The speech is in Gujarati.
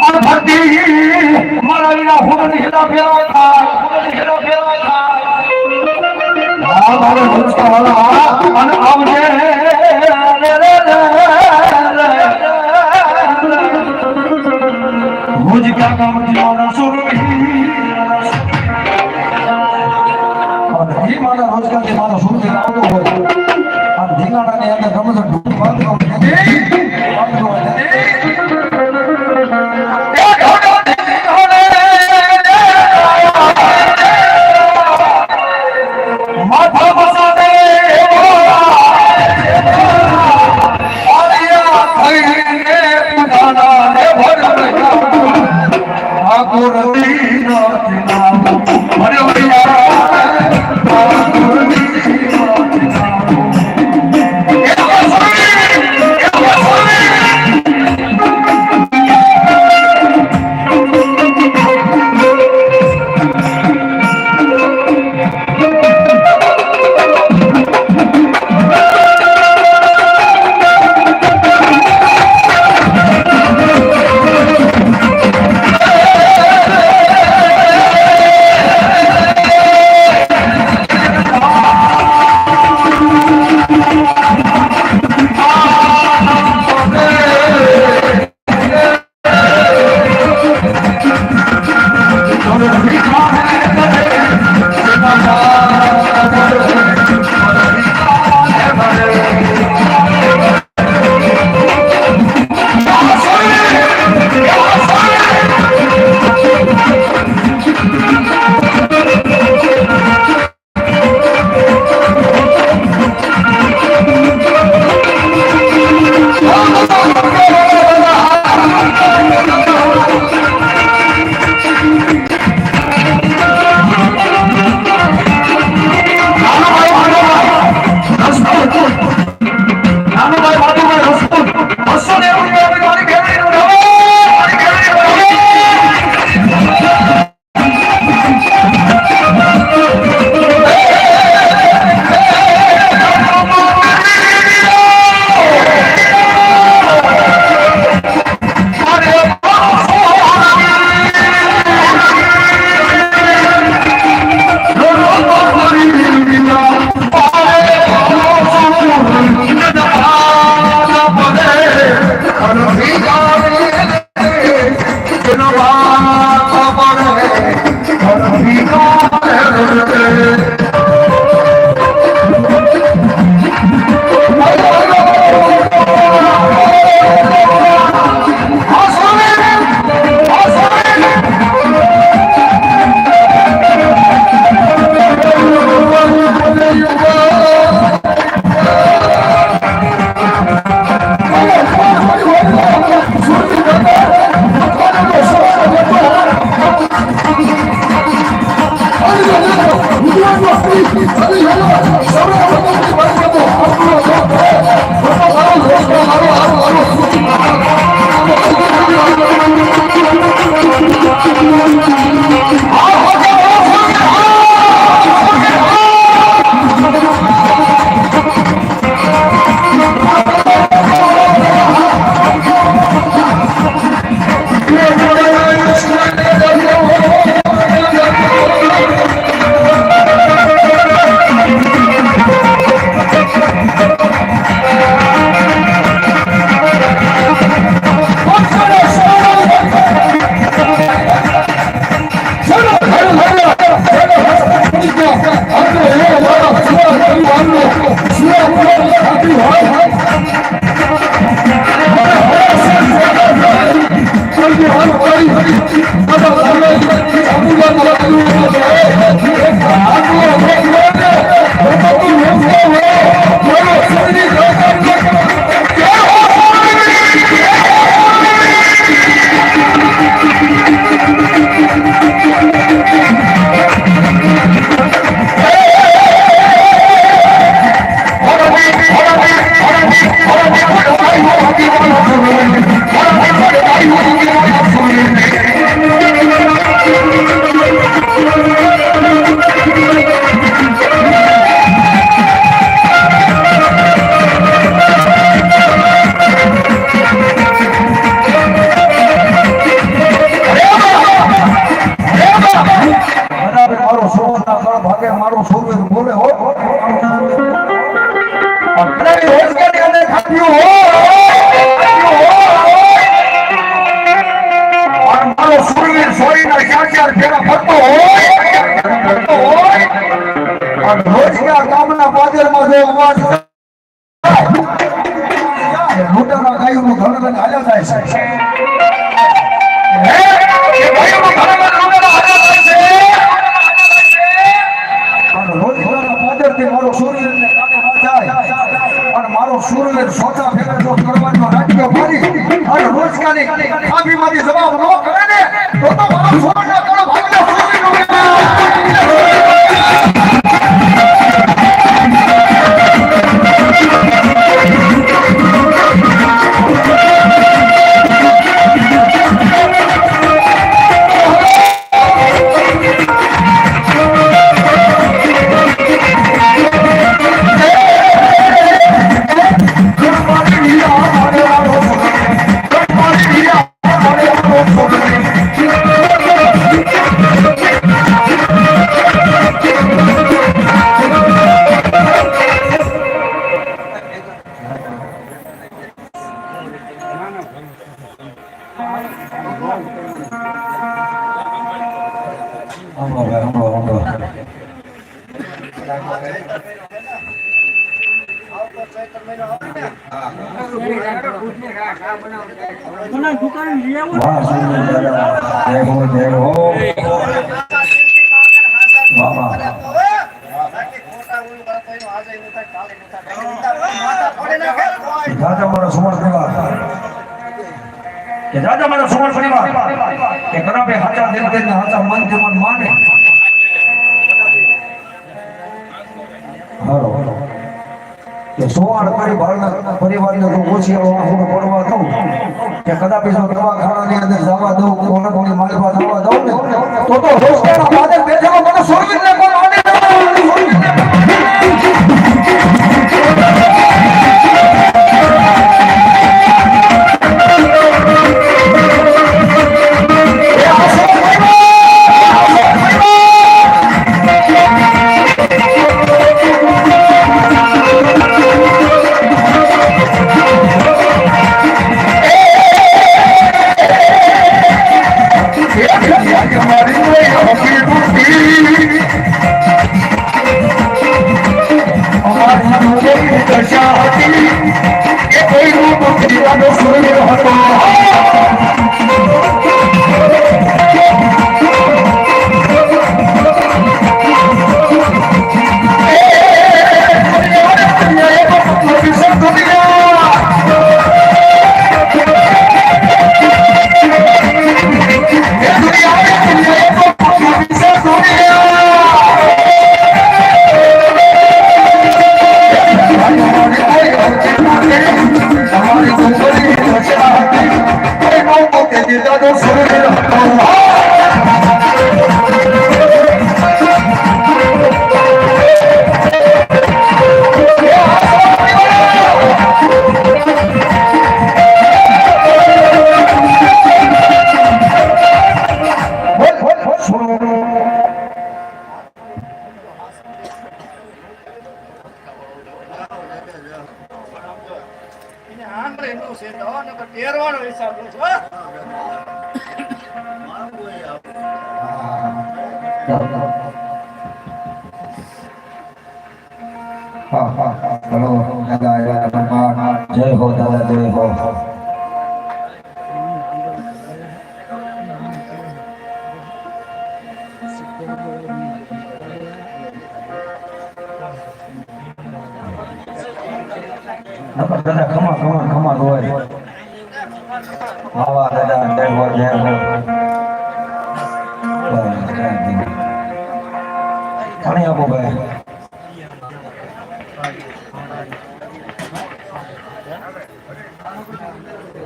और भक्ति मारा बिना हुन हिला फेरा था हिला फेरा सुन और ही माना रोज का दीवाना सुन और ढींगाड़ा ने अंदर गमस ढूंढ बंद कर অনুভূত আমরা અને રોજગારી અને ખાધ્યું હોય મારો સૂર્ય સોરીના ચાર ચાર ફેરા ફરતો હોય રોજગાર ગામના બાજારમાં જો અવાજ મોટામાં ગાયું સૂર્ય સોચા ફેરે જો કરવાનો રાખ્યો મારી. અને રોજગારી. ખાબીમાંથી જવાબ ન કરે ને, તો તો દાદા મારા સુમર પરિવાર કે દાદા મારા સુમર પરિવાર, કે બે હાચા દિલ દિલ હાચા મનથી મન માને. કે સોવાળ પરિવારના પરિવારને તો ઓછી હું પડવા દઉં. કે કદાપી જો દવાખાનાની અંદર જવા દઉં કોને કોને પાસે જવા દઉં ને, તો તો এই দশা এই রূপ জীবন সুন্দর হতো 大家都成为了国王。હા હા હા હલો દાદા આવ્યા ભગવાન જય હો દાદા જય હો નકર દાદા ખમા ખમા ખમા રોય આવા દાદા જય હો જય હો પાણી આપો ભાઈ